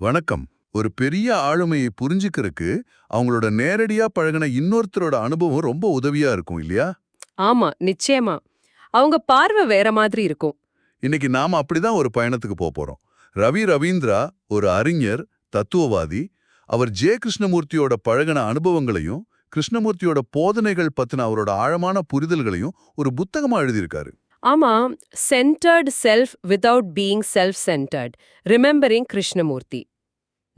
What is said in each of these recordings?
வணக்கம். ஒரு பெரிய ஆளுமையை புரிஞ்சுக்கிறதுக்கு அவங்களோட நேரடியா பழகின இன்னொருத்தரோட அனுபவம் ரொம்ப உதவியா இருக்கும் இல்லையா? ஆமா நிச்சயமா. அவங்க பார்வை வேற மாதிரி இருக்கும். இன்னைக்கு நாம அப்படிதான் ஒரு பயணத்துக்கு போறோம். ரவி ரவீந்திரா ஒரு அறிஞர் தத்துவவாதி அவர் ஜே கிருஷ்ணமூர்த்தியோட பழகின அனுபவங்களையும் கிருஷ்ணமூர்த்தியோட போதனைகள் பத்தின அவரோட ஆழமான புரிதல்களையும் ஒரு புத்தகமா எழுதியிருக்காரு. ஆமா centred self without being self centred remembering Krishnamurti.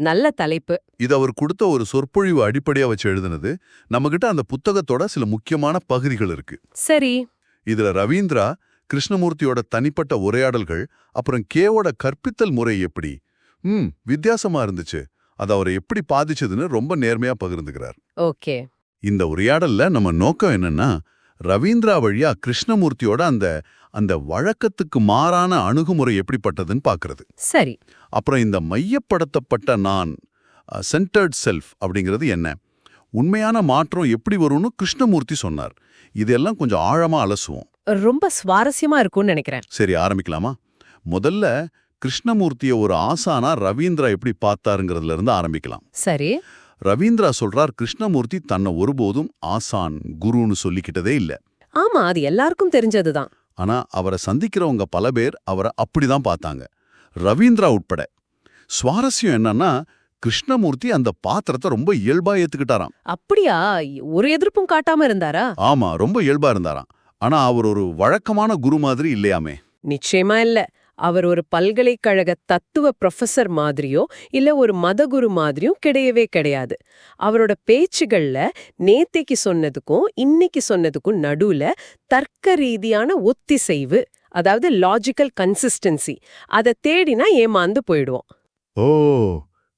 நல்ல தலைப்பு. இது அவர் கொடுத்த ஒரு சொற்பொழிவு அடிப்படையா வச்சு எழுதுனது நம்மகிட்ட அந்த புத்தகத்தோட சில முக்கியமான பகுதிகள் இருக்கு. சரி. இதுல ரவீந்திரா கிருஷ்ணமூர்த்தியோட தனிப்பட்ட உரையாடல்கள் அப்புறம் கேவோட கற்பித்தல் முறை எப்படி? ம் வித்தியாசமா இருந்துச்சு. அது அவரை எப்படி பாதிச்சதுன்னு ரொம்ப நேர்மையா பகிர்ந்துக்கிறார். ஓகே. இந்த உரையாடல்ல நம்ம நோக்கம் என்னன்னா ரவீந்திரா வழியா கிருஷ்ணமூர்த்தியோட அந்த அந்த வழக்கத்துக்கு மாறான அணுகுமுறை எப்படிப்பட்டதுன்னு பார்க்கிறது. சரி. அப்புறம் இந்த மையப்படுத்தப்பட்ட நான் சென்டர்ட் செல்ஃப் அப்படிங்கிறது என்ன? உண்மையான மாற்றம் எப்படி வரும்னு கிருஷ்ணமூர்த்தி சொன்னார். இதெல்லாம் கொஞ்சம் ஆழமா அலசுவோம். ரொம்ப சுவாரஸ்யமா இருக்கும்னு நினைக்கிறேன். சரி ஆரம்பிக்கலாமா? முதல்ல கிருஷ்ணமூர்த்திய ஒரு ஆசானா ரவீந்திரா எப்படி பார்த்தாருங்கிறதுல இருந்து ஆரம்பிக்கலாம். சரி. ரவீந்திரா சொல்றார் கிருஷ்ணமூர்த்தி தன்னை ஒருபோதும் ஆசான் குருன்னு சொல்லிக்கிட்டதே இல்ல. ஆமா அது எல்லாருக்கும் தெரிஞ்சதுதான். ஆனா அவரை சந்திக்கிறவங்க பல பேர் அவரை அப்படிதான் பார்த்தாங்க. ரவீந்திரா உட்பட. சுவாரஸ்யம் என்னன்னா கிருஷ்ணமூர்த்தி அந்த பாத்திரத்தை ரொம்ப இயல்பா ஏத்துக்கிட்டாராம். அப்படியா? ஒரு எதிர்ப்பும் காட்டாம இருந்தாரா? ஆமா ரொம்ப இயல்பா இருந்தாராம். ஆனா அவர் ஒரு வழக்கமான குரு மாதிரி இல்லையாமே. நிச்சயமா இல்ல. அவர் ஒரு பல்கலைக்கழக தத்துவ ப்ரொஃபஸர் மாதிரியோ இல்ல ஒரு மதகுரு மாதிரியும் கிடையவே கிடையாது. அவரோட பேச்சுகள்ல நேத்தைக்கு சொன்னதுக்கும் இன்னைக்கு சொன்னதுக்கும் நடுவுல தர்க்க ரீதியான ஒத்திசைவு அதாவது லாஜிக்கல் கன்சிஸ்டன்சி அதை தேடினா ஏமாந்து போயிடுவோம். ஓ!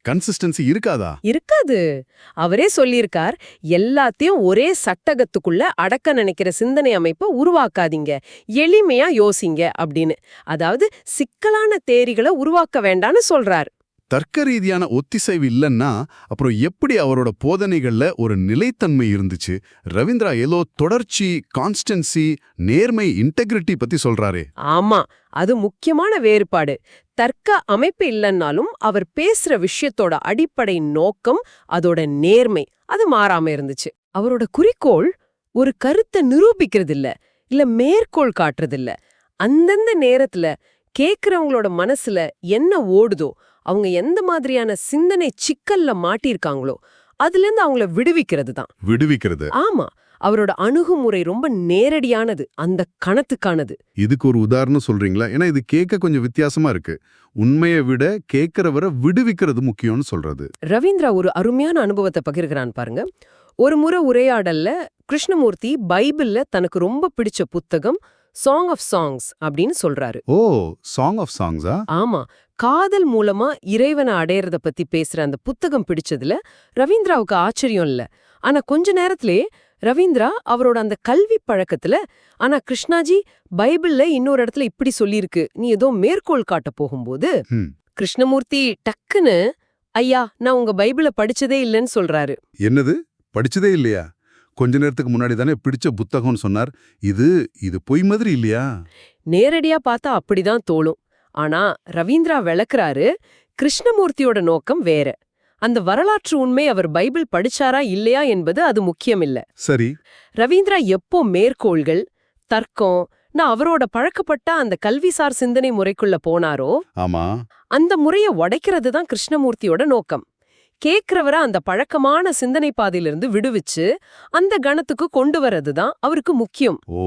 கன்சிஸ்டன்சி இருக்காதா? இருக்காது. அவரே சொல்லியிருக்கார் எல்லாத்தையும் ஒரே சட்டகத்துக்குள்ள அடக்க நினைக்கிற சிந்தனை அமைப்பை உருவாக்காதீங்க. எளிமையா யோசிங்க அப்படின்னு. அதாவது சிக்கலான தேரிகளை உருவாக்க வேண்டான்னு சொல்றார். தர்க்க ரீதியான ஒத்திசைவு இல்லைன்னா அப்புறம் எப்படி அவரோட போதனைகள்ல ஒரு நிலைத்தன்மை இருந்துச்சு? ரவீந்திரா ஏதோ தொடர்ச்சி கான்ஸ்டன்சி நேர்மை இன்டெகிரிட்டி பத்தி சொல்றாரு. ஆமா அது முக்கியமான வேறுபாடு. தர்க்க அமைப்பு இல்லைன்னாலும் அவர் பேசுற விஷயத்தோட அடிப்படை நோக்கம் அதோட நேர்மை அது மாறாம இருந்துச்சு. அவரோட குறிக்கோள் ஒரு கருத்தை நிரூபிக்கிறது இல்ல இல்ல மேற்கோள் காட்டுறது இல்ல அந்தந்த நேரத்துல கேக்குறவங்களோட மனசுல என்ன ஓடுதோ அவங்க எந்த மாதிரியான சிந்தனை சிக்கல்ல மாட்டியிருக்காங்களோ அதுல இருந்து அவங்கள விடுவிக்கிறது தான் விடுவிக்கிறது. ஆமா அவரோட அணுகுமுறை ரொம்ப நேரடியானது அந்த கணத்துக்கானது. இதுக்கு ஒரு உதாரணம் சொல்றீங்களா? ஏன்னா இது கேட்க கொஞ்சம் வித்தியாசமா இருக்கு. உண்மையை விட கேட்கிறவரை விடுவிக்கிறது முக்கியம்னு சொல்றது. ரவீந்திரா ஒரு அருமையான அனுபவத்தை பகிர்கிறான் பாருங்க. ஒரு முறை உரையாடல்ல கிருஷ்ணமூர்த்தி பைபிள்ல தனக்கு ரொம்ப பிடிச்ச புத்தகம் சாங் ஆஃப் சாங்ஸ் அப்படின்னு சொல்றாரு. ஓ சாங் ஆஃப் சாங்ஸா ஆமா காதல் மூலமா இறைவனை அடையறத பத்தி பேசுற அந்த புத்தகம் பிடிச்சதுல ரவீந்திராவுக்கு ஆச்சரியம் இல்ல. ஆனா கொஞ்ச நேரத்திலே ரவீந்திரா அவரோட அந்த கல்வி பழக்கத்துல ஆனா கிருஷ்ணாஜி பைபிள்ல இன்னொரு இடத்துல இப்படி சொல்லியிருக்கு. நீ ஏதோ மேற்கோள் காட்ட போகும்போது. கிருஷ்ணமூர்த்தி டக்குன்னு ஐயா நான் உங்க பைபிளை படிச்சதே இல்லைன்னு சொல்றாரு. என்னது? படிச்சதே இல்லையா? கொஞ்ச நேரத்துக்கு முன்னாடி தானே பிடிச்ச புத்தகம்னு சொன்னார். இது இது பொய் மாதிரி இல்லையா? நேரடியா பார்த்தா அப்படிதான் தோணும். ஆனா ரவீந்திரா விளக்குறாரு கிருஷ்ணமூர்த்தியோட நோக்கம் வேற. அந்த வரலாற்று உண்மை அவர் பைபிள் படிச்சாரா இல்லையா என்பது அது முக்கியம் இல்ல சரி. ரவீந்திரா எப்போ மேற்கோள்கள் தர்க்கம் நான் அவரோட பழக்கப்பட்ட அந்த கல்விசார் சிந்தனை முறைக்குள்ள போனாரோ ஆமா. அந்த முறைய உடைக்கிறது தான் கிருஷ்ணமூர்த்தியோட நோக்கம். கேக்குறவரை அந்த பழக்கமான சிந்தனை பாதையிலிருந்து விடுவிச்சு அந்த கணத்துக்கு கொண்டு வர்றது தான் அவருக்கு முக்கியம். ஓ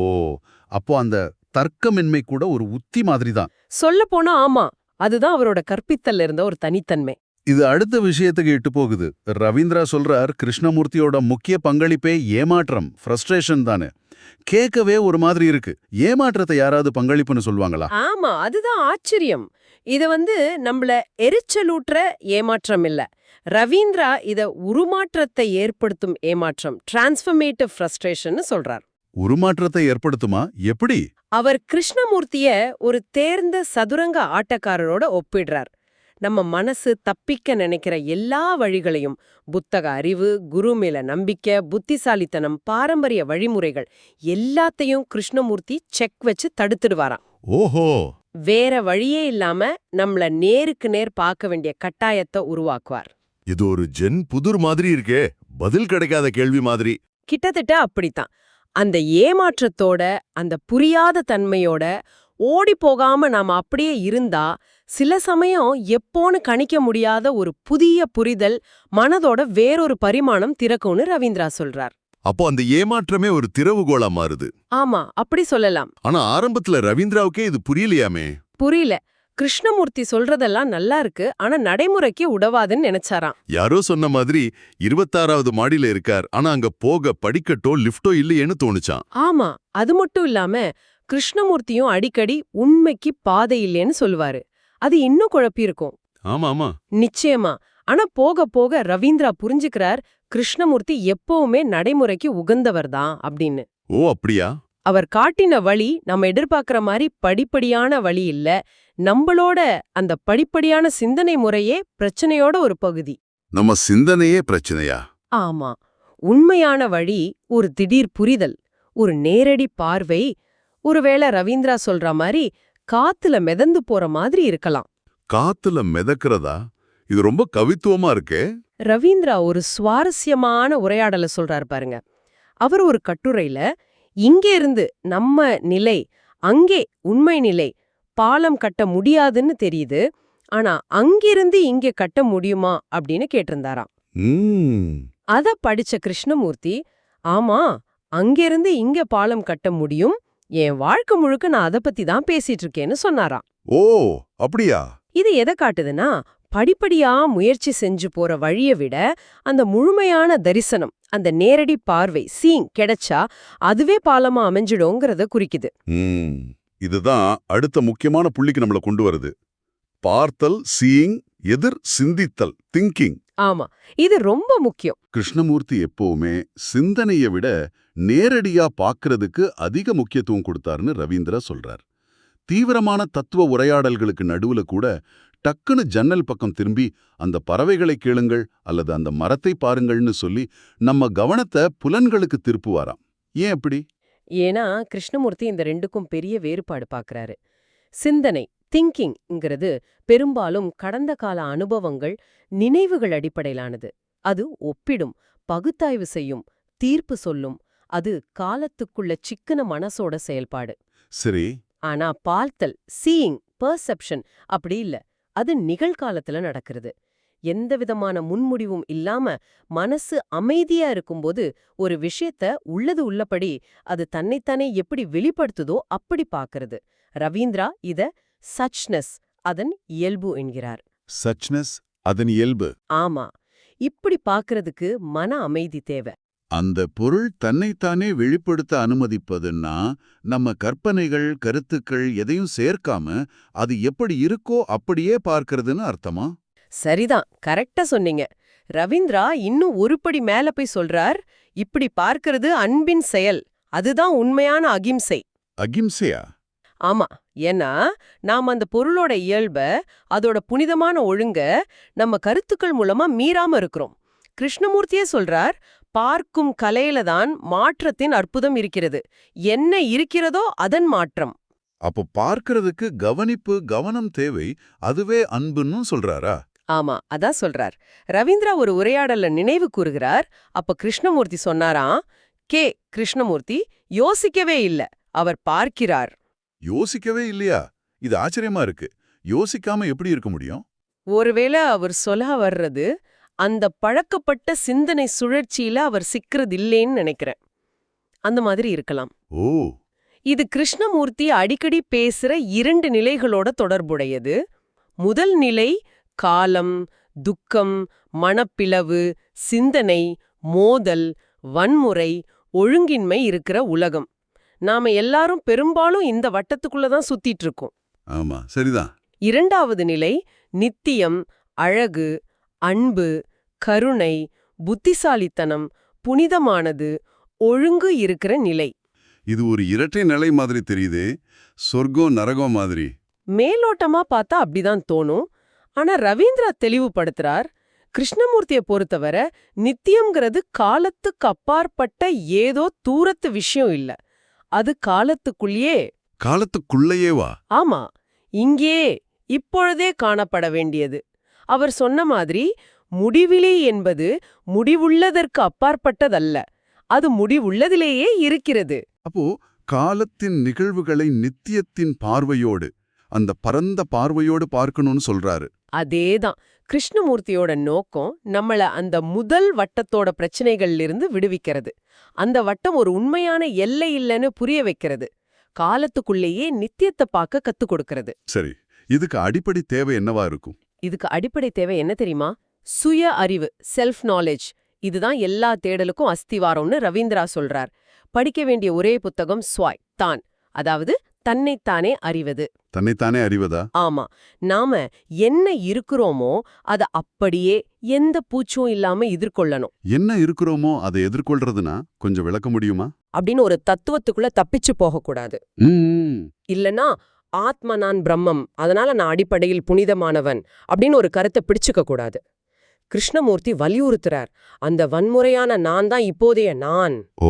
அப்போ அந்த தர்க்கமின்மை கூட ஒரு உத்தி மாதிரி தான் சொல்ல போனா ஆமா அதுதான் அவரோட கற்பித்தல்ல இருந்த ஒரு தனித்தன்மை. இது அடுத்த விஷயத்துக்கு இட்டு போகுது. ரவீந்திரா சொல்றார் கிருஷ்ணமூர்த்தியோட முக்கிய பங்களிப்பே ஏமாற்றம் ஃப்ரஸ்ட்ரேஷன் தானே. கேட்கவே ஒரு மாதிரி இருக்கு. ஏமாற்றத்தை யாராவது பங்களிப்புன்னு சொல்லுவாங்களா? ஆமா அதுதான் ஆச்சரியம். இது வந்து நம்மள எரிச்சலூற்ற ஏமாற்றம் இல்ல. ரவீந்திரா இத உருமாற்றத்தை ஏற்படுத்தும் ஏமாற்றம் டிரான்ஸ்ஃபர்மேட்டிவ் ஃப்ரஸ்ட்ரேஷன் சொல்றார். உருமாற்றத்தை ஏற்படுத்துமா? எப்படி? அவர் கிருஷ்ணமூர்த்திய ஒரு தேர்ந்த சதுரங்க ஆட்டக்காரரோட ஒப்பிடுறார். நம்ம மனசு தப்பிக்க நினைக்கிற எல்லா வழிகளையும் புத்தக அறிவு குரு மேல நம்பிக்கை புத்திசாலித்தனம் பாரம்பரிய வழிமுறைகள் எல்லாத்தையும் கிருஷ்ணமூர்த்தி செக் வச்சு தடுத்துடுவாராம். ஓஹோ! வேற வழியே இல்லாம நம்மள நேருக்கு நேர் பார்க்க வேண்டிய கட்டாயத்தை உருவாக்குவார். இது ஒரு ஜென் புதிர் மாதிரி இருக்கே. பதில் கிடைக்காத கேள்வி மாதிரி. கிட்டத்தட்ட அப்படித்தான். அந்த ஏமாற்றத்தோட அந்த புரியாத தன்மையோட ஓடி போகாம நாம அப்படியே இருந்தா சில சமயம் எப்போன்னு கணிக்க முடியாத ஒரு புதிய புரிதல் மனதோட வேறொரு பரிமாணம் திறக்கும்னு ரவீந்திரா சொல்றார். அப்போ அந்த ஏமாற்றமே ஒரு திறவுகோலா மாறுது. ஆமா அப்படி சொல்லலாம். ஆனா ஆரம்பத்துல ரவீந்திராவுக்கே இது புரியலையாமே? புரியல. கிருஷ்ணமூர்த்தி சொல்றதெல்லாம் நல்லா இருக்கு. ஆனா நடைமுறைக்கு உதவாதுன்னு நினைச்சாராம். யாரோ சொன்ன மாதிரி இருபத்தாறாவது மாடியில இருக்கார். ஆனா அங்க போக படிக்கட்டோ லிஃப்டோ இல்லையேன்னு தோணுச்சான் ஆமா அது மட்டும் இல்லாம கிருஷ்ணமூர்த்தியும் அடிக்கடி உண்மைக்கு பாதை இல்லைன்னு சொல்லுவாரு. அது இன்னும் குழப்பி இருக்கும். ஆமா ஆமா. நிச்சயமா. ஆனா போக போக ரவீந்திரா புரிஞ்சுக்கிறார் கிருஷ்ணமூர்த்தி எப்பவுமே நடைமுறைக்கு உகந்தவர்தான் அப்படின்னு. ஓ அப்படியா? அவர் காட்டின வழி நம்ம எதிர்பார்க்கிற மாதிரி படிப்படியான வழி இல்ல. நம்மளோட அந்த படிப்படியான சிந்தனை முறையே பிரச்சனையோட ஒரு பகுதி. நம்ம சிந்தனையே பிரச்சனையா? ஆமா. உண்மையான வழி ஒரு திடீர் புரிதல் ஒரு நேரடி பார்வை ஒருவேளை ரவீந்திரா சொல்ற மாதிரி காத்துல மிதந்து போற மாதிரி இருக்கலாம். காத்துல மிதக்கிறதா? இது ரொம்ப கவித்துவமா இருக்கே. ரவீந்திரா ஒரு சுவாரஸ்யமான உரையாடல சொல்றாரு பாருங்க. அவர் ஒரு கட்டுரையில இங்கே இருந்து நம்ம நிலை அங்கே உண்மை நிலை பாலம் கட்ட முடியாதுன்னு தெரியுது. ஆனா அங்கிருந்து இங்கே கட்ட முடியுமா அப்படின்னு கேட்டிருந்தாராம். அத படிச்ச கிருஷ்ணமூர்த்தி ஆமா அங்கிருந்து இங்க பாலம் கட்ட முடியும். என் வாழ்க்கை முழுக்க நான் அத பத்தி தான் பேசிட்டு இருக்கேன்னு சொன்னாராம். ஓ அப்படியா? இது எதை காட்டுதுன்னா படிப்படியா முயற்சி செஞ்சு போற வழிய விட அந்த முழுமையான தரிசனம் அந்த நேரடி பார்வை சீங் கிடைச்சா அதுவே பாலமா அமைஞ்சிடுங்கிறத குறிக்குது. இதுதான் அடுத்த முக்கியமான புள்ளிக்கு நம்மள கொண்டு வருது. பார்த்தல் சீயிங் எதிர் சிந்தித்தல் திங்கிங் ஆமா. இது ரொம்ப முக்கியம். கிருஷ்ணமூர்த்தி எப்பவுமே சிந்தனையை விட நேரடியா பார்க்கறதுக்கு அதிக முக்கியத்துவம் கொடுத்தாருன்னு ரவீந்திரா சொல்றார். தீவிரமான தத்துவ உரையாடல்களுக்கு நடுவுல கூட டக்குன்னு ஜன்னல் பக்கம் திரும்பி அந்த பறவைகளை கேளுங்கள் அல்லது அந்த மரத்தை பாருங்கள்னு சொல்லி நம்ம கவனத்தை புலன்களுக்கு திருப்புவாராம். ஏன் அப்படி? ஏன்னா கிருஷ்ணமூர்த்தி இந்த ரெண்டுக்கும் பெரிய வேறுபாடு பார்க்கறாரு சிந்தனை திங்கிங்ங்கிறது பெரும்பாலும் கடந்த கால அனுபவங்கள் நினைவுகள் அடிப்படையிலானது. அது ஒப்பிடும் பகுத்தாய்வு செய்யும் தீர்ப்பு சொல்லும் அது காலத்துக்குள்ள சிக்கன மனசோட செயல்பாடு. சரி. ஆனா பார்த்தல் சீயிங் பர்செப்ஷன் அப்படி இல்ல. அது நிகழ்காலத்துல நடக்கிறது. எந்த விதமான முன்முடிவும் இல்லாம மனசு அமைதியா இருக்கும்போது ஒரு விஷயத்த உள்ளது உள்ளபடி அது தன்னைத்தானே எப்படி வெளிப்படுத்துதோ அப்படி பார்க்கறது ரவீந்திரா இத சச்னஸ் அதன் இயல்பு என்கிறார். சச்னஸ் அதன் இயல்பு. ஆமா. இப்படி பார்க்கறதுக்கு மன அமைதி தேவை. அந்த பொருள் தன்னைத்தானே வெளிப்படுத்த அனுமதிப்பதுன்னா நம்ம கற்பனைகள் கருத்துக்கள் எதையும் சேர்க்காம அது எப்படி இருக்கோ அப்படியே பார்க்கறதுன்னு அர்த்தமா? சரிதான் கரெக்டா சொன்னீங்க. ரவீந்திரா இன்னும் ஒருபடி மேல போய் சொல்றார் இப்படி பார்க்கறது அன்பின் செயல் அதுதான் உண்மையான அகிம்சை. அகிம்சையா? ஆமா ஏன்னா நாம் அந்த பொருளோட இயல்ப அதோட புனிதமான ஒழுங்க நம்ம கருத்துக்கள் மூலமா மீறாம இருக்கிறோம். கிருஷ்ணமூர்த்தியே சொல்றார் பார்க்கும் கலையில தான் மாற்றத்தின் அற்புதம் இருக்கிறது. என்ன இருக்கிறதோ அதன் மாற்றம். அப்போ பார்க்கறதுக்கு கவனிப்பு கவனம் தேவை அதுவே அன்புன்னு சொல்றாரா? ஆமா அதான் சொல்றார். ரவீந்திரா ஒரு உரையாடல்ல நினைவு கூறுகிறார். அப்ப கிருஷ்ணமூர்த்தி சொன்னாராம் கே. கிருஷ்ணமூர்த்தி யோசிக்கவே இல்ல. அவர் பார்க்கிறார். யோசிக்கவே இல்லையா? இது ஆச்சரியமா இருக்கு. யோசிக்காம எப்படி இருக்க முடியும்? ஒருவேளை அவர் சொல்ல வர்றது அந்த பழக்கப்பட்ட சிந்தனை சுழற்சியில அவர் சிக்கிறது இல்லேன்னு நினைக்கிறேன். அந்த மாதிரி இருக்கலாம். ஓ! இது கிருஷ்ணமூர்த்தி அடிக்கடி பேசுற இரண்டு நிலைகளோட தொடர்புடையது. முதல் நிலை காலம் துக்கம் மனப்பிளவு சிந்தனை மோதல் வன்முறை ஒழுங்கின்மை இருக்கிற உலகம். நாம எல்லாரும் பெரும்பாலும் இந்த வட்டத்துக்குள்ள தான் சுத்திட்டு இருக்கோம் ஆமா சரிதான். இரண்டாவது நிலை நித்தியம் அழகு அன்பு கருணை புத்திசாலித்தனம் புனிதமானது ஒழுங்கு இருக்கிற நிலை. இது ஒரு இரட்டை நிலை மாதிரி தெரியுதே சொர்க்கம் நரகம் மாதிரி. மேலோட்டமா பார்த்தா அப்படிதான் தோணும். ஆனா ரவீந்திரா தெளிவுபடுத்துறார் கிருஷ்ணமூர்த்திய பொறுத்தவரை நித்தியம்ங்கிறது காலத்துக்கு அப்பாற்பட்ட ஏதோ தூரத்து விஷயம் இல்ல. அது காலத்துக்குள்ளேயே. காலத்துக்குள்ளேயேவா ஆமா இங்கே இப்பொழுதே காணப்பட வேண்டியது. அவர் சொன்ன மாதிரி முடிவிலி என்பது முடிவுள்ளதற்கு அப்பாற்பட்டதல்ல அது முடிவுள்ளதிலேயே இருக்கிறது. அப்போ காலத்தின் நிகழ்வுகளை நித்தியத்தின் பார்வையோடு அந்த பரந்த பார்வையோடு பார்க்கணும்னு சொல்றாரு. அதேதான். கிருஷ்ணமூர்த்தியோட நோக்கம் நம்மள அந்த முதல் வட்டத்தோட பிரச்சனைகள்ல இருந்து விடுவிக்கிறது. அந்த வட்டம் ஒரு உண்மையான எல்லை இல்லைன்னு புரிய வைக்கிறது. காலத்துக்குள்ளேயே நித்தியத்தை பார்க்க கத்துக் கொடுக்கிறது. சரி இதுக்கு அடிப்படை தேவை என்னவா இருக்கும்? இதுக்கு அடிப்படை தேவை என்ன தெரியுமா? சுய அறிவு செல்ஃப் நாலேஜ் இதுதான் எல்லா தேடலுக்கும் அஸ்திவாரம்னு ரவீந்திரா சொல்றார். படிக்க வேண்டிய ஒரே புத்தகம் ஸ்வாய் தான். அதாவது தன்னைத்தானே அறிவது. தன்னைத்தானே அறிவதா? ஆமா. நாம என்ன இருக்கிறோமோ அத அப்படியே எந்த பூச்சும் இல்லாம எதிர்கொள்ளணும். என்ன இருக்கிறோமோ அதை எதிர்கொள்றதுனா கொஞ்சம் விளக்க முடியுமா? அப்படின்னு ஒரு தத்துவத்துக்குள்ள தப்பிச்சு போகக்கூடாது. இல்லனா ஆத்ம நான் பிரம்மம் அதனால நான் அடிப்படையில் புனிதமானவன் அப்படின்னு ஒரு கருத்தை பிடிச்சுக்க கூடாது. கிருஷ்ணமூர்த்தி வலியுறுத்துறார். அந்த வன்முறையான நான் தான் இப்போதைய நான். ஓ.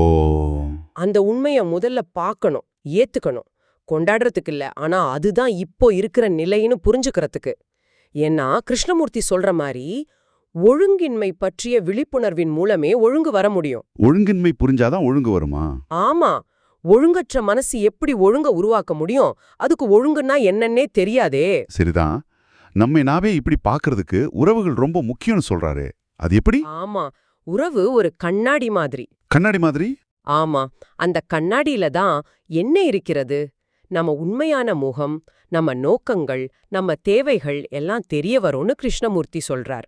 அந்த உண்மைய முதல்ல பார்க்கணும் ஏத்துக்கணும். கொண்டாடுறதுக்கு இல்ல ஆனா அதுதான் இப்போ இருக்கிற நிலைன்னு புரிஞ்சுக்கிறதுக்கு. ஏன்னா கிருஷ்ணமூர்த்தி சொல்ற மாதிரி ஒழுங்கின்மை பற்றிய விழிப்புணர்வின் மூலமே ஒழுங்கு வர முடியும். ஒழுங்கின்மை புரிஞ்சாதான் ஒழுங்கு வருமா? ஆமா. ஒழுங்கற்ற மனசு எப்படி ஒழுங்க உருவாக்க முடியும்? அதுக்கு ஒழுங்குன்னா என்னன்னே தெரியாதே. சரிதான். நம்மை நாவே இப்படி பார்க்கிறதுக்கு உறவுகள் ரொம்ப முக்கியம்னு சொல்றாரு. அது எப்படி? ஆமா. உறவு ஒரு கண்ணாடி மாதிரி. கண்ணாடி மாதிரி? ஆமா. அந்த கண்ணாடியில தான் என்ன இருக்கிறது? நம்ம உண்மையான முகம் நம்ம நோக்கங்கள் நம்ம தேவைகள் எல்லாம் தெரிய வரும்னு கிருஷ்ணமூர்த்தி சொல்றார்.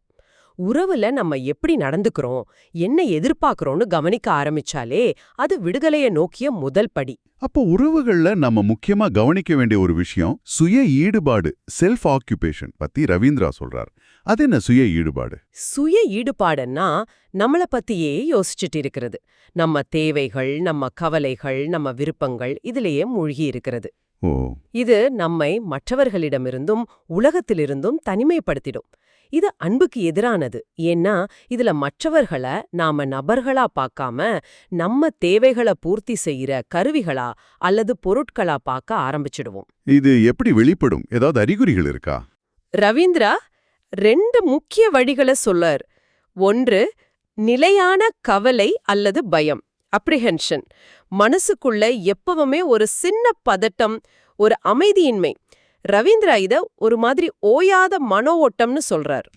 உறவுல நம்ம எப்படி நடந்துக்கிறோம் என்ன எதிர்பார்க்கறோம்னு கவனிக்க ஆரம்பிச்சாலே அது விடுதலையை நோக்கிய முதல் படி. அப்போ உறவுகள்ல நம்ம முக்கியமா கவனிக்க வேண்டிய ஒரு விஷயம் சுய ஈடுபாடு செல்ஃப் ஆக்குபேஷன் பத்தி ரவீந்திரா சொல்றார். அது என்ன சுய ஈடுபாடு? சுய ஈடுபாடுன்னா நம்மள பத்தியே யோசிச்சுட்டு இருக்கிறது நம்ம தேவைகள் நம்ம கவலைகள் நம்ம விருப்பங்கள் இதிலேயே மூழ்கி இருக்கிறது ஓ. இது நம்மை மற்றவர்களிடமிருந்தும் உலகத்திலிருந்தும் தனிமைப்படுத்திடும். இது அன்புக்கு எதிரானது. ஏன்னா இதுல மற்றவர்கள நாம நபர்களா பார்க்காம நம்ம தேவைகளை பூர்த்தி செய்யற கருவிகளா அல்லது பொருட்களா பார்க்க ஆரம்பிச்சிடுவோம். இது எப்படி வெளிப்படும்? ஏதாவது அறிகுறிகள் இருக்கா? ரவீந்திரா ரெண்டு முக்கிய வழிகளை சொல்லார். ஒன்று நிலையான கவலை அல்லது பயம் அப்ரிஹென்ஷன் மனசுக்குள்ள எப்பவுமே ஒரு சின்ன பதட்டம் ஒரு அமைதியின்மை. ரவீந்திரா இத ஒரு மாதிரி ஓயாத மனோ ஓட்டம்னு சொல்றார்.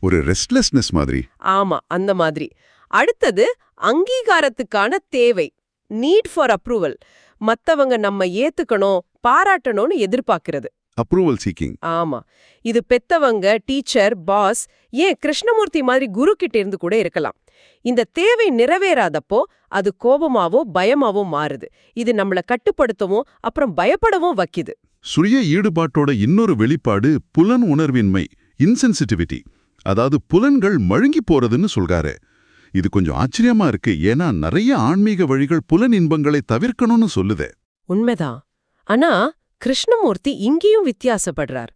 ஒரு ரெஸ்ட்லெஸ்னஸ் மாதிரி. ஆமா அந்த மாதிரி. அடுத்தது அங்கீகாரத்துக்கான தேவை நீட் ஃபார் அப்ரூவல் மத்தவங்க நம்ம ஏத்துக்கணும் பாராட்டணும்னு எதிர்பார்க்கிறது. அப்ரூவல் சீக்கிங் ஆமா. இது பெத்தவங்க டீச்சர் பாஸ் ஏன் கிருஷ்ணமூர்த்தி மாதிரி குரு கிட்ட இருந்து கூட இருக்கலாம். இந்த தேவை நிறைவேறாதப்போ அது கோபமாவோ பயமாவோ மாறுது. இது நம்மள கட்டுப்படுத்தவும் அப்புறம் பயப்படவும் வைக்குது. சுய ஈடுபாட்டோட இன்னொரு வெளிப்பாடு புலன் உணர்வின்மை இன்சென்சிட்டிவிட்டி அதாவது புலன்கள் மழுங்கி போறதுன்னு சொல்றாரு. இது கொஞ்சம் ஆச்சரியமா இருக்கு. ஏன்னா நிறைய ஆன்மீக வழிகள் புலன் இன்பங்களை தவிர்க்கணும்னு சொல்லுதே. உண்மைதான். ஆனா கிருஷ்ணமூர்த்தி இங்கேயும் வித்தியாசப்படுறார்.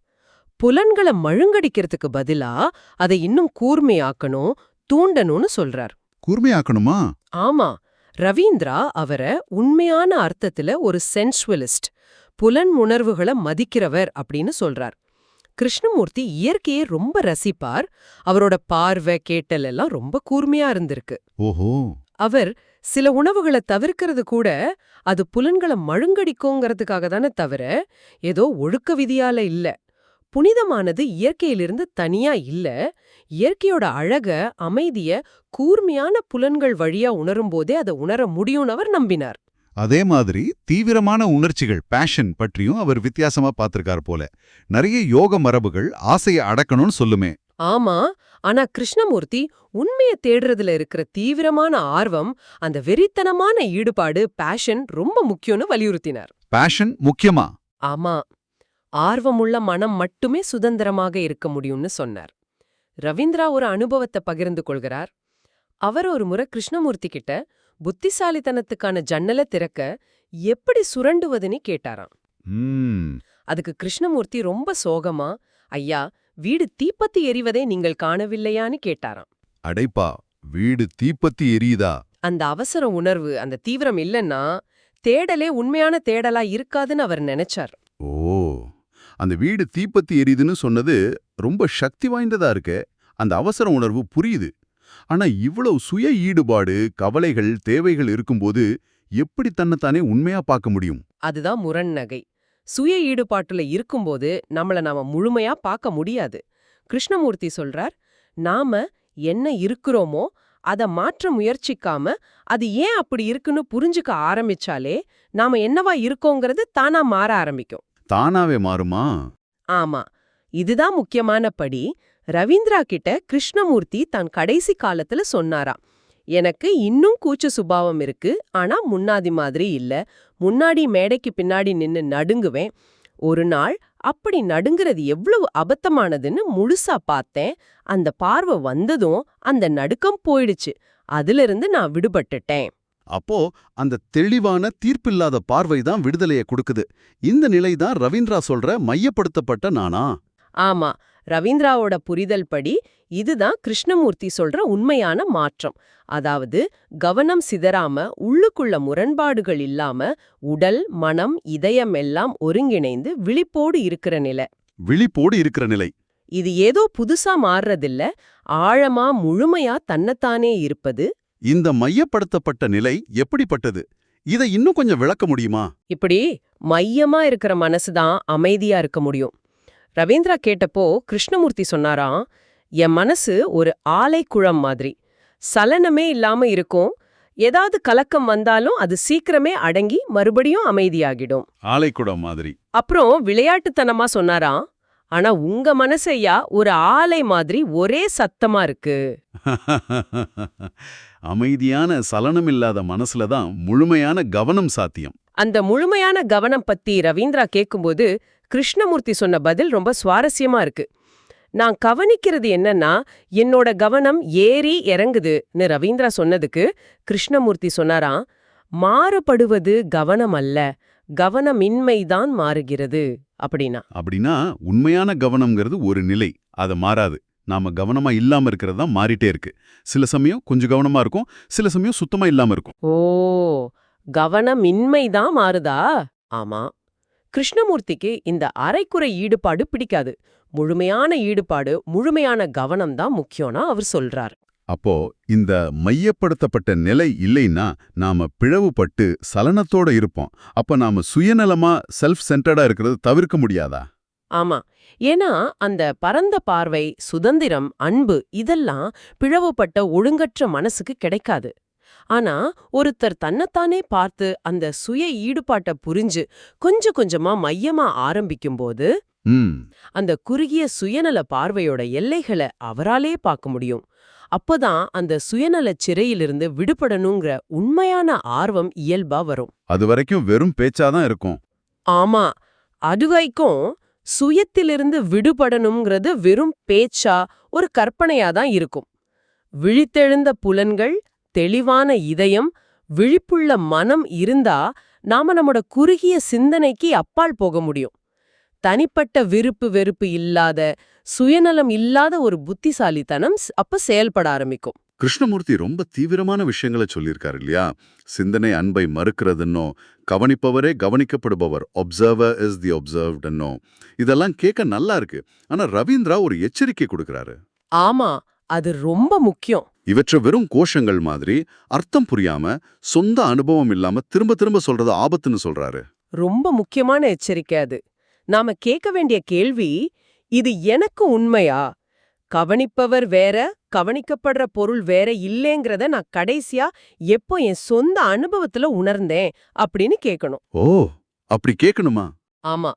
புலன்களை மழுங்கடிக்கிறதுக்கு பதிலா அதை இன்னும் கூர்மையாக்கணும் தூண்டணும்னு சொல்றார். கூர்மையாக்கணுமா? ஆமா. ரவீந்திரா அவரை உண்மையான அர்த்தத்துல ஒரு சென்சுவலிஸ்ட் புலன் உணர்வுகளை மதிக்கிறவர் அப்படின்னு சொல்றார். கிருஷ்ணமூர்த்தி இயற்கையை ரொம்ப ரசிப்பார். அவரோட பார்வை கேட்டல் எல்லாம் ரொம்ப கூர்மையா இருந்திருக்கு. ஓஹோ. அவர் சில உணவுகளை தவிர்க்கிறது கூட அது புலன்களை மழுங்கடிக்குங்கிறதுக்காக தானே தவிர ஏதோ ஒழுக்க விதியால இல்ல. புனிதமானது இயற்கையிலிருந்து தனியா இல்ல. இயற்கையோட அழக அமைதிய கூர்மையான புலன்கள் வழியா உணரும்போதே அதை உணர முடியும்னு நம்பினார். அதே மாதிரி தீவிரமான உணர்ச்சிகள் பேஷன் பற்றியும் அவர் வித்தியாசமா பார்த்திருக்கார் போல. நிறைய யோக மரபுகள் ஆசையை அடக்கணும்னு சொல்லுமே. ஆமா ஆனா கிருஷ்ணமூர்த்தி உண்மைய தேடுறதுல இருக்கிற தீவிரமான ஆர்வம் அந்த வெறித்தனமான ஈடுபாடு பேஷன் ரொம்ப முக்கியம்னு வலியுறுத்தினார். பேஷன் முக்கியமா? ஆமா ஆர்வமுள்ள மனம் மட்டுமே சுதந்திரமாக இருக்க முடியும்னு சொன்னார். ரவீந்திரா ஒரு அனுபவத்தை பகிர்ந்து கொள்கிறார். அவர் ஒரு முறை கிருஷ்ணமூர்த்தி கிட்ட புத்திசாலித்தனத்துக்கான ஜன்னலை திறக்க எப்படி சுரண்டுவதுன்னு கேட்டாராம். அதுக்கு கிருஷ்ணமூர்த்தி ரொம்ப சோகமா ஐயா வீடு தீப்பத்தி எரிவதை நீங்கள் காணவில்லையான்னு கேட்டாராம். அடைப்பா வீடு தீப்பத்தி எரியுதா? அந்த அவசர உணர்வு அந்த தீவிரம் இல்லைன்னா தேடலே உண்மையான தேடலா இருக்காதுன்னு அவர் நினைச்சார். ஓ அந்த வீடு தீப்பத்தி எரியுதுன்னு சொன்னது ரொம்ப சக்தி வாய்ந்ததா இருக்கு? அந்த அவசர உணர்வு புரியுது. ஆனா இவ்வளவு சுய ஈடுபாடு கவலைகள் தேவைகள் இருக்கும்போது எப்படி தன்னைத்தானே உண்மையா பார்க்க முடியும்? அதுதான் முரண்நகை சுய ஈடுபாட்டுல இருக்கும்போது நம்மள நாம முழுமையா பார்க்க முடியாது. கிருஷ்ணமூர்த்தி சொல்றார் நாம என்ன இருக்கிறோமோ அத மாற்ற முயற்சிக்காம அது ஏன் அப்படி இருக்குன்னு புரிஞ்சுக்க ஆரம்பிச்சாலே நாம என்னவா இருக்கோங்கிறது தானா மாற ஆரம்பிக்கும். தானாவே மாறுமா? ஆமா. இதுதான் முக்கியமான படி. ரவீந்திரா கிட்ட கிருஷ்ணமூர்த்தி தான் கடைசி காலத்துல சொன்னாராம் எனக்கு இன்னும் கூச்ச சுபாவம் இருக்கு. ஆனா முன்னாடி மாதிரி இல்ல. முன்னாடி மேடைக்கு பின்னாடி நின்னு நடுங்குவேன். ஒரு நாள் அப்படி நடுங்கிறது எவ்வளவு அபத்தமானதுன்னு முழுசா பார்த்தேன். அந்த பார்வை வந்ததும் அந்த நடுக்கம் போயிடுச்சு. அதிலிருந்து நான் விடுபட்டுட்டேன். அப்போ அந்த தெளிவான தீர்ப்பில்லாத பார்வை தான் விடுதலையை கொடுக்குது. இந்த நிலை தான் ரவீந்திரா சொல்ற மையப்படுத்தப்பட்ட நானா? ஆமா. ரவீந்திராவோட புரிதல் படி இதுதான் கிருஷ்ணமூர்த்தி சொல்ற உண்மையான மாற்றம். அதாவது கவனம் சிதறாம உள்ளுக்குள்ள முரண்பாடுகள் இல்லாம உடல் மனம் இதயம் எல்லாம் ஒருங்கிணைந்து விழிப்போடு இருக்கிற நிலை. விழிப்போடு இருக்கிற நிலை. இது ஏதோ புதுசா மாறுறதில்ல ஆழமா முழுமையா தன்னைத்தானே இருப்பது. இந்த மையப்படுத்தப்பட்ட நிலை எப்படிப்பட்டது? இதை இன்னும் கொஞ்சம் விளக்க முடியுமா? இப்படி மையமா இருக்கிற மனசுதான் அமைதியா இருக்க முடியும். ரவீந்திரா கேட்டப்போ கிருஷ்ணமூர்த்தி சொன்னாராம் என் மனசு ஒரு ஆலைக்குளம் மாதிரி. சலனமே இல்லாம இருக்கும். ஏதாவது கலக்கம் வந்தாலும் அது சீக்கிரமே அடங்கி மறுபடியும் அமைதியாகிடும். ஆலைக்குடம் மாதிரி. அப்புறம் விளையாட்டுத்தனமா சொன்னாராம் ஆனா உங்க மனசையா ஒரு ஆலை மாதிரி ஒரே சத்தமா இருக்கு. அமைதியான சலனமில்லாத மனசுல தான் முழுமையான கவனம் சாத்தியம். அந்த முழுமையான கவனம் பத்தி ரவீந்திரா கேட்கும்போது கிருஷ்ணமூர்த்தி சொன்ன பதில் ரொம்ப சுவாரஸ்யமா இருக்கு. நான் கவனிக்கிறது என்னன்னா என்னோட கவனம் ஏறி இறங்குதுன்னு ரவீந்திரா சொன்னதுக்கு கிருஷ்ணமூர்த்தி சொன்னாராம் மாறுபடுவது கவனம் அல்ல கவனமின்மைதான் மாறுகிறது. அப்படின்னா? அப்படின்னா உண்மையான கவனம்ங்கிறது ஒரு நிலை அது மாறாது. நாம கவனமா இல்லாம இருக்கிறது தான் மாறிட்டே இருக்கு. சில சமயம் கொஞ்சம் கவனமா இருக்கும் சில சமயம் சுத்தமா இல்லாம இருக்கும். ஓ கவனமின்மைதான் மாறுதா? ஆமா. கிருஷ்ணமூர்த்திக்கு இந்த அரைக்குறை ஈடுபாடு பிடிக்காது. முழுமையான ஈடுபாடு முழுமையான கவனம் தான் முக்கியம்னா அவர் சொல்றார். அப்போ இந்த மையப்படுத்தப்பட்ட நிலை இல்லைன்னா நாம பிளவுபட்டு சலனத்தோட இருப்போம். அப்ப நாம சுயநலமா செல்ஃப் சென்டர்டா இருக்கிறது தவிர்க்க முடியாதா? ஆமா. ஏன்னா அந்த பரந்த பார்வை சுதந்திரம் அன்பு இதெல்லாம் பிளவுபட்ட ஒழுங்கற்ற மனசுக்கு கிடைக்காது. ஆனா ஒருத்தர் தன்னைத்தானே பார்த்து அந்த சுய ஈடுபாட்டை புரிஞ்சு கொஞ்சம் கொஞ்சமா மையமா ஆரம்பிக்கும்போது ம். அந்த குறுகிய சுயநல பார்வையோட எல்லைகளை அவராலே பார்க்க முடியும். அப்பதான் அந்த சுயநலச் சிறையிலிருந்து விடுபடணுங்கிற உண்மையான ஆர்வம் இயல்பா வரும். அது வரைக்கும் வெறும் பேச்சாதான் இருக்கும். ஆமா அதுவைக்கும் சுயத்திலிருந்து விடுபடணுங்கிறது வெறும் பேச்சா ஒரு கற்பனையா தான் இருக்கும். விழித்தெழுந்த புலன்கள் தெளிவான இதயம் விழிப்புள்ள மனம் இருந்தா நாம நம்மோட குறுகிய சிந்தனைக்கு அப்பால் போக முடியும். தனிப்பட்ட விருப்பு வெறுப்பு இல்லாத சுயநலம் இல்லாத ஒரு புத்திசாலித்தனம் அப்ப செயல்பட ஆரம்பிக்கும். கிருஷ்ணமூர்த்தி ரொம்ப தீவிரமான விஷயங்களை சொல்லியிருக்காரு இல்லையா? சிந்தனை அன்பை மறுக்கிறதுன்னோ கவனிப்பவரே கவனிக்கப்படுபவர் ஒப்சர்வர் இஸ் தி ஒப்சர்வ்டுன்னோ இதெல்லாம் கேட்க நல்லா இருக்கு. ஆனா ரவீந்திரா ஒரு எச்சரிக்கை கொடுக்கறாரு. ஆமா அது ரொம்ப முக்கியம். இவற்றை வெறும் கோஷங்கள் மாதிரி அர்த்தம் புரியாம சொந்த அனுபவம் இல்லாம திரும்ப திரும்ப சொல்றது ஆபத்துன்னு சொல்றாரு. ரொம்ப முக்கியமான எச்சரிக்கை அது. நாம கேட்க வேண்டிய கேள்வி இது எனக்கு உண்மையா? கவனிப்பவர் வேற கவனிக்கப்படுற பொருள் வேற இல்லேங்கிறத நான் கடைசியா எப்போ என் சொந்த அனுபவத்துல உணர்ந்தேன் அப்படின்னு கேட்கணும். ஓ அப்படி கேட்கணுமா? ஆமா.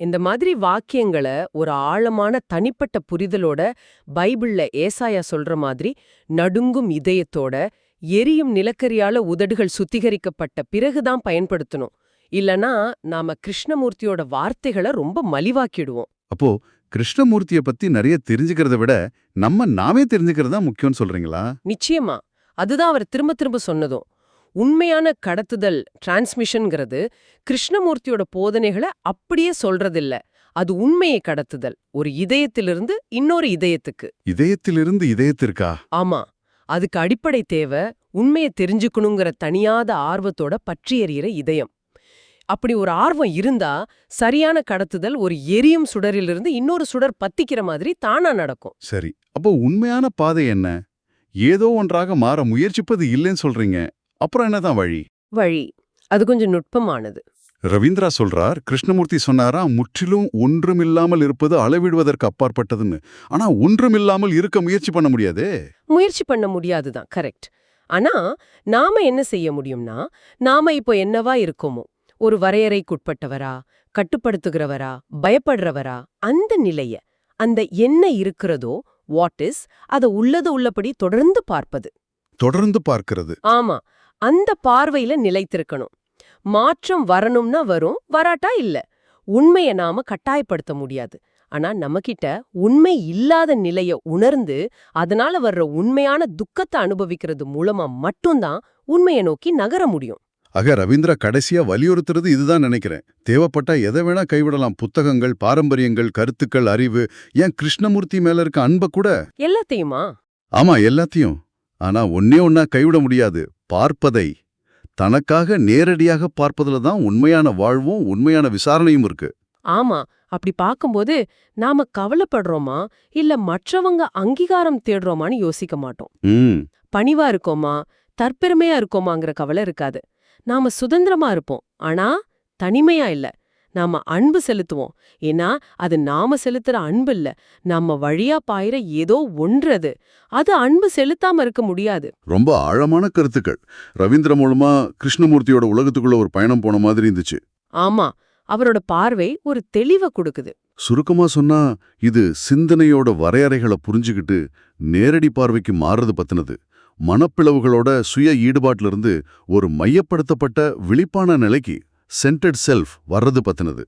இந்த மாதிரி வாக்கியங்களை ஒரு ஆழமான தனிப்பட்ட புரிதலோட பைபிள்ல ஏசாயா சொல்ற மாதிரி நடுங்கும் இதயத்தோட எரியும் நிலக்கரியால உதடுகள் சுத்திகரிக்கப்பட்ட பிறகுதான் பயன்படுத்தணும். இல்லனா நாம கிருஷ்ணமூர்த்தியோட வார்த்தைகளை ரொம்ப மலிவாக்கிடுவோம். அப்போ கிருஷ்ணமூர்த்திய பத்தி நிறைய தெரிஞ்சுக்கிறத விட நம்ம நாமே தெரிஞ்சுக்கிறது தான் முக்கியம்னு சொல்றீங்களா? நிச்சயமா. அதுதான் அவர் திரும்ப திரும்ப சொன்னதும். உண்மையான கடத்துதல் டிரான்ஸ்மிஷன்ங்கிறது கிருஷ்ணமூர்த்தியோட போதனைகளை அப்படியே சொல்றதில்ல. அது உண்மையை கடத்துதல். ஒரு இதயத்திலிருந்து இன்னொரு இதயத்துக்கு. இதயத்திலிருந்து இதயத்திற்கா? ஆமா. அதுக்கு அடிப்படை தேவை உண்மையை தெரிஞ்சுக்கணுங்கிற தனியாத ஆர்வத்தோட பற்றி எறிகிற இதயம். அப்படி ஒரு ஆர்வம் இருந்தா சரியான கடத்துதல் ஒரு எரியும் சுடரிலிருந்து இன்னொரு சுடர் பத்திக்கிற மாதிரி தானா நடக்கும். சரி. அப்போ உண்மையான பாதை என்ன? ஏதோ ஒன்றாக மாற முயற்சிப்பது இல்லைன்னு சொல்றீங்க. அப்புறம் என்னதான் வழி? வழி. அது கொஞ்சம் நுட்பமானது. ரவீந்திரா சொல்றார் கிருஷ்ணமூர்த்தி சொன்னாரா முற்றிலும் ஒன்றுமில்லாமல் இருப்பது அளவிடுவதற்கு அப்பாற்பட்டதுன்னு. ஆனா ஒன்றுமில்லாமல் இருக்க முயற்சி பண்ண முடியாதே? முயற்சி பண்ண முடியாதுதான் கரெக்ட். ஆனா நாம என்ன செய்ய முடியும்னா நாம இப்போ என்னவா இருக்கோமோ ஒரு வரையறைக்குட்பட்டவரா கட்டுப்படுத்துகிறவரா பயப்படுறவரா அந்த நிலைய அந்த என்ன இருக்கிறதோ வாட் இஸ் அத உள்ளது உள்ளபடி தொடர்ந்து பார்ப்பது. தொடர்ந்து பார்க்கிறது. ஆமா. அந்த பார்வையில நிலைத்திருக்கணும். மாற்றம் வரணும்னா வரும் வராட்டா இல்ல. உண்மைய நாம கட்டாயப்படுத்த முடியாது. ஆனா நம்மகிட்ட உண்மை இல்லாத நிலைய உணர்ந்து அதனால வர்ற உண்மையான துக்கத்தை அனுபவிக்கிறது மூலமா மட்டும்தான் உண்மையை நோக்கி நகர முடியும். ஆக ரவீந்திரா கடைசியா வலியுறுத்துறது இதுதான் நினைக்கிறேன். தேவைப்பட்டா எதை வேணா கைவிடலாம். புத்தகங்கள் பாரம்பரியங்கள் கருத்துக்கள் அறிவு. ஏன் கிருஷ்ணமூர்த்தி மேல இருக்க அன்ப கூட? எல்லாத்தையுமா? ஆமா எல்லாத்தையும். ஆனா ஒன்னே ஒன்னா கைவிட முடியாது. பார்ப்பதை. தனக்காக நேரடியாக பார்ப்பதுல தான் உண்மையான வாழ்வும் உண்மையான விசாரணையும் இருக்கு. ஆமா அப்படி பார்க்கும்போது நாம கவலைப்படுறோமா? இல்ல மற்றவங்க அங்கீகாரம் தேடுறோமான்னு யோசிக்க மாட்டோம். பணிவா இருக்கோமா? தற்பெருமையா இருக்கோமாங்கிற கவலை இருக்காது. நாம சுதந்திரமா இருப்போம். ஆனா தனிமையா இல்ல. நாம அன்பு செலுத்துவோம். ஏன்னா அது நாம செலுத்துற அன்பு இல்ல. நம்ம வழியா பாயிர ஏதோ ஒன்றது அது அன்பு செலுத்தாம இருக்க முடியாது. ரொம்ப ஆழமான கருத்துக்கள். ரவீந்திர மூலமா கிருஷ்ணமூர்த்தியோட உலகத்துக்குள்ள ஒரு பயணம் போன மாதிரி இருந்துச்சு. ஆமா. அவரோட பார்வை ஒரு தெளிவை கொடுக்குது. சுருக்கமா சொன்னா இது சிந்தனையோட வரையறைகளை புரிஞ்சுக்கிட்டு நேரடி பார்வைக்கு மாறுறது பத்தினது. மனப்பிளவுகளோட சுய ஈடுபாட்டிலிருந்து ஒரு மையப்படுத்தப்பட்ட விழிப்பான நிலைக்கு சென்டர்ட் செல்ஃப் வர்றது பத்தினது.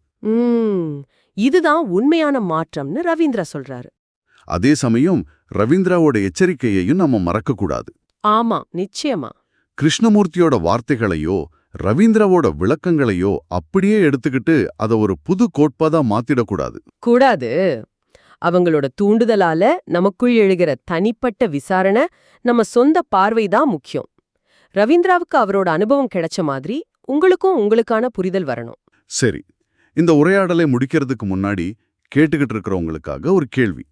இதுதான் உண்மையான மாற்றம்னு ரவீந்திரா சொல்றாரு. அதே சமயம் ரவீந்திராவோட எச்சரிக்கையையும் நம்ம மறக்கக்கூடாது. ஆமா நிச்சயமா. கிருஷ்ணமூர்த்தியோட வார்த்தைகளையோ ரவீந்திராவோட விளக்கங்களையோ அப்படியே எடுத்துக்கிட்டு அதை ஒரு புது கோட்பாதா மாத்திடக்கூடாது. கூடாது. அவங்களோட தூண்டுதலால நமக்குள் எழுகிற தனிப்பட்ட விசாரணை நம்ம சொந்த பார்வை தான் முக்கியம். ரவீந்திராவுக்கு அவரோட அனுபவம் கிடைச்ச மாதிரி உங்களுக்கும் உங்களுக்கான புரிதல் வரணும். சரி. இந்த உரையாடலை முடிக்கிறதுக்கு முன்னாடி கேட்டுக்கிட்டு இருக்கிறவங்களுக்காக ஒரு கேள்வி.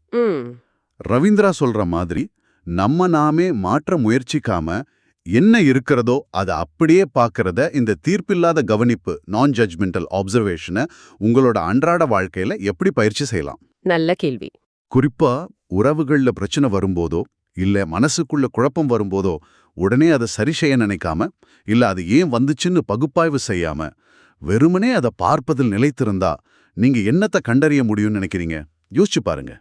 ரவீந்திரா சொல்ற மாதிரி நம்ம நாமே மாற்ற முயற்சிக்காம என்ன இருக்கிறதோ அதை அப்படியே பார்க்கறத இந்த தீர்ப்பில்லாத கவனிப்பு நான் ஜட்ஜ்மெண்டல் ஆப்சர்வேஷனை உங்களோட அன்றாட வாழ்க்கையில எப்படி பயிற்சி செய்யலாம்? நல்ல கேள்வி. குறிப்பா உறவுகள்ல பிரச்சனை வரும்போதோ இல்ல மனசுக்குள்ள குழப்பம் வரும்போதோ உடனே அதை சரி செய்ய நினைக்காம இல்ல அது ஏன் வந்துச்சுன்னு பகுப்பாய்வு செய்யாம வெறுமனே அதை பார்ப்பதில் நிலைத்திருந்தா நீங்க என்னத்தை கண்டறிய முடியும்னு நினைக்கிறீங்க? யோசிச்சு பாருங்க.